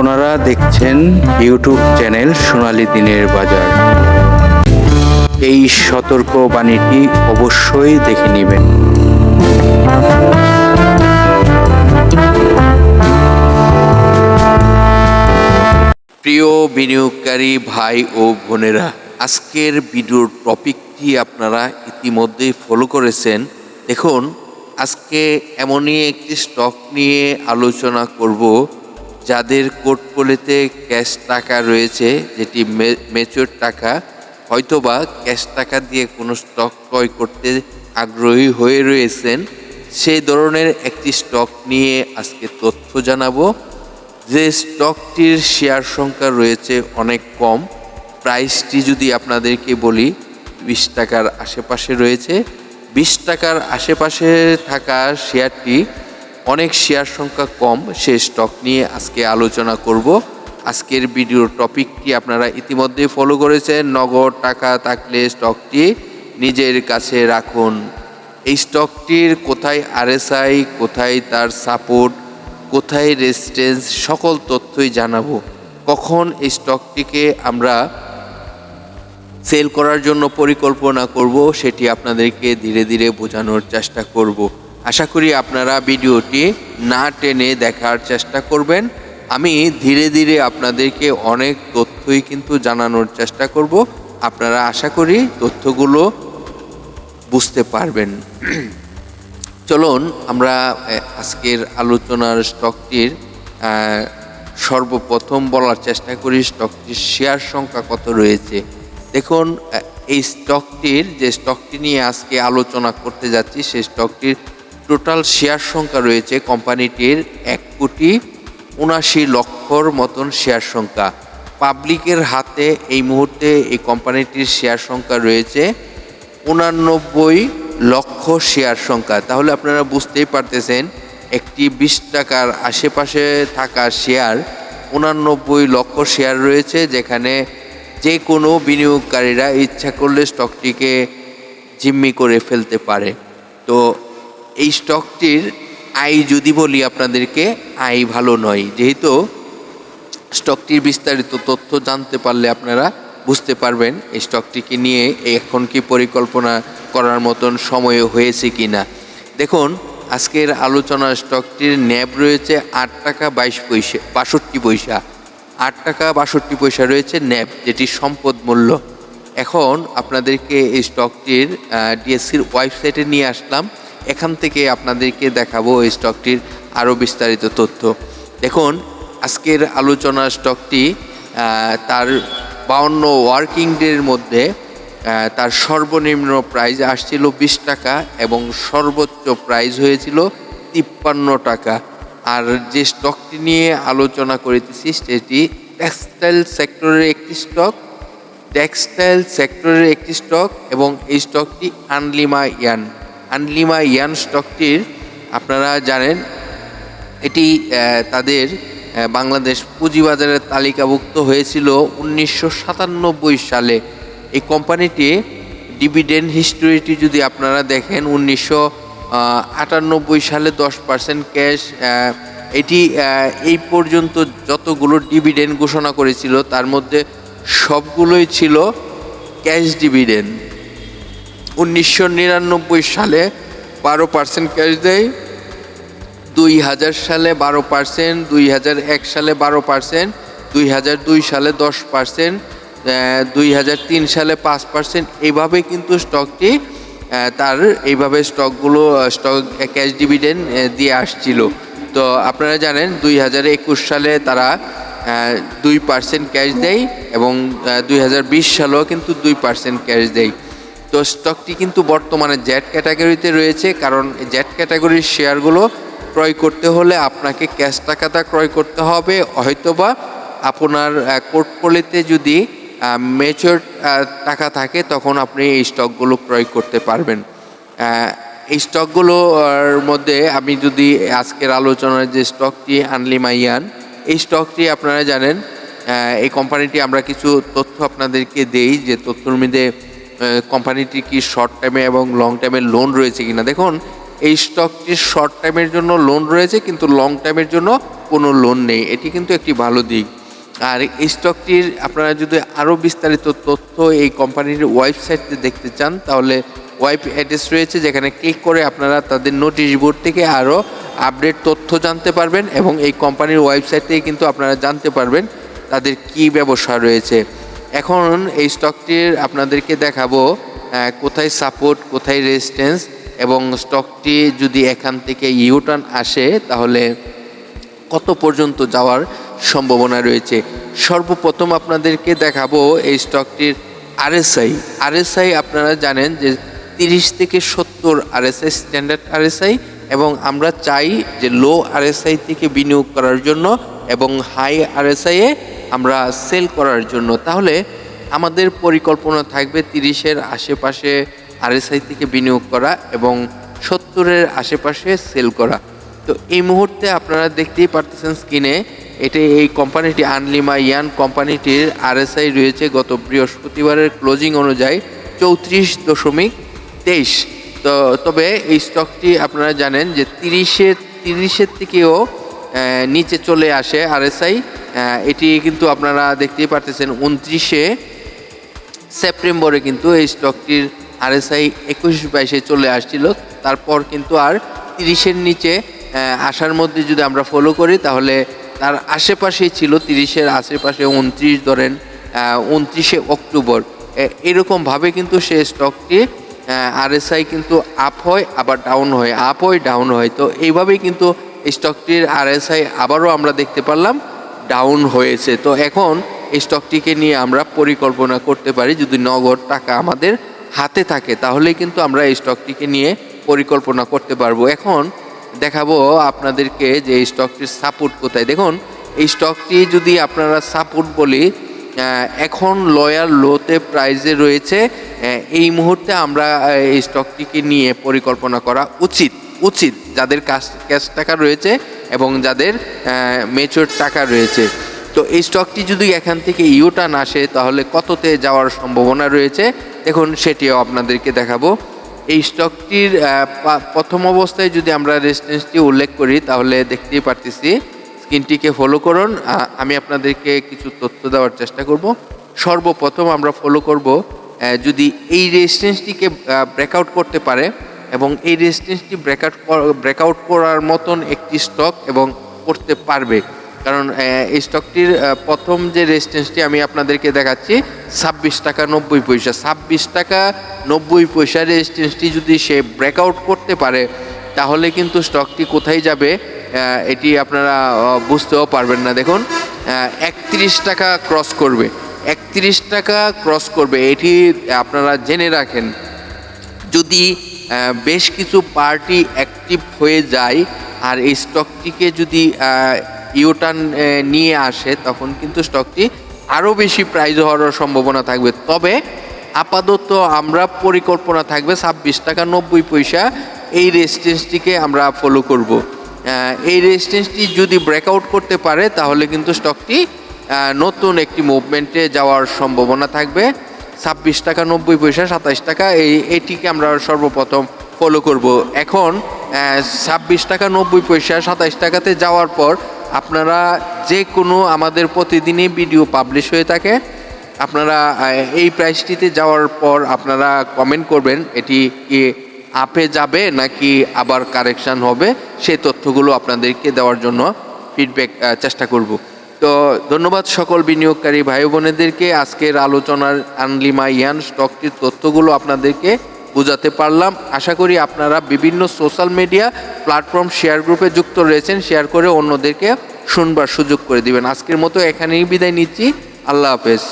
আপনারা দেখছেন YouTube channel সোনালি দিনের বাজার। এই সতর্ক বাণীটি অবশ্যই দেখে নেবেন। প্রিয় বিনিয়োগকারী ভাই ও বোনেরা, আজকের ভিডিওর টপিকটি আপনারা ইতিমধ্যেই ফলো করেছেন। দেখুন, আজকে এমনই একটি স্টক নিয়ে আলোচনা করব যাদের কোর্টপোলিতে ক্যাশ টাকা রয়েছে, যেটি মেচুর টাকা, হয়তোবা ক্যাশ টাকা দিয়ে কোনো স্টক ক্রয় করতে আগ্রহী হয়ে রয়েছেন, সেই ধরনের একটি স্টক নিয়ে আজকে তথ্য জানাব। যে স্টকটির শেয়ার সংখ্যা রয়েছে অনেক কম, প্রাইসটি যদি আপনাদেরকে বলি, বিশ টাকার আশেপাশে রয়েছে। বিশ টাকার আশেপাশে থাকা শেয়ারটি অনেক শেয়ার সংখ্যা কম, সে স্টক নিয়ে আজকে আলোচনা করব। আজকের ভিডিওর টপিকটি আপনারা ইতিমধ্যে ফলো করেছেন? নগদ টাকা থাকলে স্টকটি নিজের কাছে রাখুন। এই স্টকটির কোথায় আরএসআই কোথায় তার সাপোর্ট কোথায় রেজিস্ট্যান্স সকল তথ্যই জানাব। কখন এই স্টকটিকে আমরা সেল করার জন্য পরিকল্পনা করব, সেটি আপনাদেরকে ধীরে ধীরে বোঝানোর চেষ্টা করব। আশা করি আপনারা ভিডিওটি না টেনে দেখার চেষ্টা করবেন। আমি ধীরে ধীরে আপনাদেরকে অনেক তথ্যই কিন্তু জানানোর চেষ্টা করব। আপনারা আশা করি তথ্যগুলো বুঝতে পারবেন। চলুন আমরা আজকের আলোচনার স্টকটির সর্বপ্রথম বলার চেষ্টা করি স্টকটির শেয়ার সংখ্যা কত রয়েছে। দেখুন এই স্টকটির যে স্টকটি নিয়ে আজকে আলোচনা করতে যাচ্ছি, সেই স্টকটির টোটাল শেয়ার সংখ্যা রয়েছে কোম্পানিটির এক কোটি উনাশি লক্ষর মতন শেয়ার সংখ্যা। পাবলিকের হাতে এই মুহূর্তে এই কোম্পানিটির শেয়ার সংখ্যা রয়েছে উনানব্বই লক্ষ শেয়ার সংখ্যা। তাহলে আপনারা বুঝতেই পারতেছেন, একটি বিশ টাকার আশেপাশে থাকা শেয়ার, উনানব্বই লক্ষ শেয়ার রয়েছে যেখানে যে কোনো বিনিয়োগকারীরা ইচ্ছা করলে স্টকটিকে জিম্মি করে ফেলতে পারে। তো এই স্টকটির আয় যদি বলি আপনাদেরকে, আয় ভালো নয়। যেহেতু স্টকটির বিস্তারিত তথ্য জানতে পারলে আপনারা বুঝতে পারবেন এই স্টকটিকে নিয়ে এখন কি পরিকল্পনা করার মতন সময় হয়েছে কি না দেখুন, আজকের আলোচনা স্টকটির ন্যাব রয়েছে আট টাকা বাইশ পয়সা, বাষট্টি পয়সা। আট টাকা বাষট্টি পয়সা রয়েছে ন্যাব, যেটি সম্পদ মূল্য। এখন আপনাদেরকে এই স্টকটির ডিএসসির ওয়েবসাইটে নিয়ে আসলাম। এখান থেকে আপনাদেরকে দেখাবো এই স্টকটির আরও বিস্তারিত তথ্য। দেখুন, আজকের আলোচনা স্টকটি তার বাউন্ন ওয়ার্কিং ডের মধ্যে তার সর্বনিম্ন প্রাইস আসছিল বিশ টাকা এবং সর্বোচ্চ প্রাইস হয়েছিল তিপ্পান্ন টাকা। আর যে স্টকটি নিয়ে আলোচনা করিতেছি, সেটি টেক্সটাইল সেক্টরের একটি স্টক, টেক্সটাইল সেক্টরের একটি স্টক এবং এই স্টকটি আনলিমা ইয়ান। আনলিমা ইয়ান স্টকটির আপনারা জানেন, এটি তাদের বাংলাদেশ পুঁজিবাজারে তালিকাভুক্ত হয়েছিল উনিশশো সাতানব্বই সালে। এই কোম্পানিটি ডিভিডেন্ড হিস্টোরিটি যদি আপনারা দেখেন, উনিশশো আটানব্বই সালে দশ পার্সেন্ট ক্যাশ এটি এই পর্যন্ত যতগুলো ডিভিডেন্ড ঘোষণা করেছিল, তার মধ্যে সবগুলোই ছিল ক্যাশ ডিভিডেন্ড। উনিশশো নিরানব্বই সালে বারো পার্সেন্ট ক্যাশ দেয়, দুই হাজার সালে বারো পার্সেন্ট দুই হাজার এক সালে বারো পার্সেন্ট দুই হাজার দুই সালে দশ পার্সেন্ট দুই হাজার তিন সালে পাঁচ পার্সেন্ট এইভাবে কিন্তু স্টকটি তার এইভাবে স্টকগুলো স্টক ক্যাশ ডিভিডেন্ড দিয়ে আসছিল। তো আপনারা জানেন, দুই হাজার একুশ সালে তারা দুই পার্সেন্ট ক্যাশ দেয় এবং দুই হাজার বিশ সালেও কিন্তু দুই পার্সেন্ট ক্যাশ দেয়। তো স্টকটি কিন্তু বর্তমানে জ্যাট ক্যাটাগরিতে রয়েছে, কারণ জ্যাট ক্যাটাগরির শেয়ারগুলো ক্রয় করতে হলে আপনাকে ক্যাশ টাকাটা ক্রয় করতে হবে। হয়তোবা আপনার পোর্টফোলিওতে যদি মেচর টাকা থাকে, তখন আপনি এই স্টকগুলো ক্রয় করতে পারবেন। এই স্টকগুলোর মধ্যে আমি যদি আজকের আলোচনার যে স্টকটি আনলি মাইয়ান, এই স্টকটি আপনারা জানেন এই কোম্পানিটি আমরা কিছু তথ্য আপনাদেরকে দেই, যে তথ্যের মধ্যে কোম্পানিটি কি শর্ট টাইমে এবং লং টাইমে লোন রয়েছে কিনা? দেখুন, এই স্টকটির শর্ট টাইমের জন্য লোন রয়েছে, কিন্তু লং টাইমের জন্য কোনো লোন নেই। এটি কিন্তু একটি ভালো দিক। আর এই স্টকটির আপনারা যদি আরও বিস্তারিত তথ্য এই কোম্পানির ওয়েবসাইটে দেখতে চান, তাহলে ওয়েব অ্যাড্রেস রয়েছে, যেখানে ক্লিক করে আপনারা তাদের নোটিশ বোর্ড থেকে আরও আপডেট তথ্য জানতে পারবেন এবং এই কোম্পানির ওয়েবসাইট থেকে কিন্তু আপনারা জানতে পারবেন তাদের কি ব্যবসা রয়েছে। এখন এই স্টকটির আপনাদেরকে দেখাবো কোথায় সাপোর্ট কোথায় রেজিস্ট্যান্স এবং স্টকটি যদি এখান থেকে ইউটার্ন আসে, তাহলে কত পর্যন্ত যাওয়ার সম্ভাবনা রয়েছে? সর্বপ্রথম আপনাদেরকে দেখাবো এই স্টকটির আরএসআই আরএসআই আপনারা জানেন যে তিরিশ থেকে সত্তর আরএসআই স্ট্যান্ডার্ড আরএসআই এবং আমরা চাই যে লো আরএসআই থেকে বিনিয়োগ করার জন্য এবং হাই আরএসআই এ আমরা সেল করার জন্য, তাহলে আমাদের পরিকল্পনা থাকবে তিরিশের আশেপাশে আরএসআই থেকে বিনিয়োগ করা এবং সত্তরের আশেপাশে সেল করা। তো এই মুহূর্তে আপনারা দেখতেই পারতেছেন স্ক্রিনে, এটি এই কোম্পানিটি আনলিমা ইয়ান কোম্পানিটির আরএসআই রয়েছে গত বৃহস্পতিবারের ক্লোজিং অনুযায়ী চৌত্রিশ দশমিক তেইশ। তো তবে এই স্টকটি আপনারা জানেন যে তিরিশের তিরিশের থেকেও নিচে চলে আসে আরএসআই। এটি কিন্তু আপনারা দেখতেই পারতেছেন উনত্রিশে সেপ্টেম্বরে কিন্তু এই স্টকটির আরএসআই একুশ বাইশে চলে আসছিল। তারপর কিন্তু আর তিরিশের নিচে আসার মধ্যে যদি আমরা ফলো করি, তাহলে তার আশেপাশেই ছিল তিরিশের, আশেপাশে উনত্রিশ ধরেন উনত্রিশে অক্টোবর। এরকমভাবে কিন্তু সে স্টকটি আরএসআই কিন্তু আপ হয়, আবার ডাউন হয়। আপ হয় ডাউন হয়। তো এইভাবেই কিন্তু স্টকটির আরএসআই আবারও আমরা দেখতে পারলাম ডাউন হয়েছে। তো এখন এই স্টকটিকে নিয়ে আমরা পরিকল্পনা করতে পারি, যদি নগদ টাকা আমাদের হাতে থাকে, তাহলেই কিন্তু আমরা এই স্টকটিকে নিয়ে পরিকল্পনা করতে পারব। এখন দেখাবো আপনাদেরকে যে এই স্টকটির সাপোর্ট কোথায়। দেখুন, এই স্টকটি যদি আপনারা সাপোর্ট বলি এখন লয়ার লোতে প্রাইজে রয়েছে এই মুহূর্তে আমরা এই স্টকটিকে নিয়ে পরিকল্পনা করা উচিত উচিত। যাদের ক্যাশ টাকা রয়েছে এবং যাদের মেচুর টাকা রয়েছে। তো এই স্টকটি যদি এখান থেকে ইউটার্ন আসে, তাহলে কততে যাওয়ার সম্ভাবনা রয়েছে? দেখুন, সেটিও আপনাদেরকে দেখাবো। এই স্টকটির প্রথম অবস্থায় যদি আমরা রেজিস্ট্যান্সটি উল্লেখ করি, তাহলে দেখতেই পারতেছি। স্ক্রিনটিকে ফলো করুন। আমি আপনাদেরকে কিছু তথ্য দেওয়ার চেষ্টা করব। সর্বপ্রথম আমরা ফলো করব যদি এই রেজিস্ট্যান্সটিকে ব্রেকআউট করতে পারে এবং এই রেজিস্ট্যান্সটি ব্রেকআউট ব্রেকআউট করার মতন একটি স্টক এবং করতে পারবে। কারণ এই স্টকটির প্রথম যে রেজিস্ট্যান্সটি আমি আপনাদেরকে দেখাচ্ছি, ছাব্বিশ টাকা নব্বই পয়সা। ছাব্বিশ টাকা নব্বই পয়সা রেজিস্ট্যান্সটি যদি সে ব্রেকআউট করতে পারে, তাহলে কিন্তু স্টকটি কোথায় যাবে এটি আপনারা বুঝতেও পারবেন না। দেখুন একত্রিশ টাকা ক্রস করবে। একত্রিশ টাকা ক্রস করবে। এটি আপনারা জেনে রাখেন। যদি বেশ কিছু পার্টি অ্যাক্টিভ হয়ে যায় আর এই স্টকটিকে যদি ইউটার্ন নিয়ে আসে, তখন কিন্তু স্টকটি আরও বেশি প্রাইজ হওয়ার সম্ভাবনা থাকবে। তবে আপাতত আমরা পরিকল্পনা থাকবে ছাব্বিশ টাকা নব্বই পয়সা এই রেজিস্ট্যান্সটিকে আমরা ফলো করব। এই রেজিস্ট্যান্সটি যদি ব্রেকআউট করতে পারে, তাহলে কিন্তু স্টকটি নতুন একটি মুভমেন্টে যাওয়ার সম্ভাবনা থাকবে। ছাব্বিশ টাকা, নব্বই পয়সা, সাতাইশ টাকা, এই এটিকে আমরা সর্বপ্রথম ফলো করব। এখন ছাব্বিশ টাকা, নব্বই পয়সা, সাতাইশ টাকাতে যাওয়ার পর আপনারা যে কোনো আমাদের প্রতিদিনই ভিডিও পাবলিশ হয়ে থাকে। আপনারা এই প্রাইসটিতে যাওয়ার পর আপনারা কমেন্ট করবেন, এটি কি আপে যাবে নাকি আবার কারেকশান হবে সেই তথ্যগুলো আপনাদেরকে দেওয়ার জন্য ফিডব্যাক চেষ্টা করব। তো ধন্যবাদ সকল বিনিয়োগকারী ভাই বোনেদেরকে। আজকের আলোচনার আনলিমা ইয়ান স্টকটির তথ্যগুলো আপনাদেরকে বোঝাতে পারলাম। আশা করি আপনারা বিভিন্ন সোশ্যাল মিডিয়া প্ল্যাটফর্ম শেয়ার গ্রুপে যুক্ত রয়েছেন, শেয়ার করে অন্যদেরকে শুনবার সুযোগ করে দিবেন। আজকের মতো এখানেই বিদায় নিচ্ছি। আল্লাহ হাফেজ।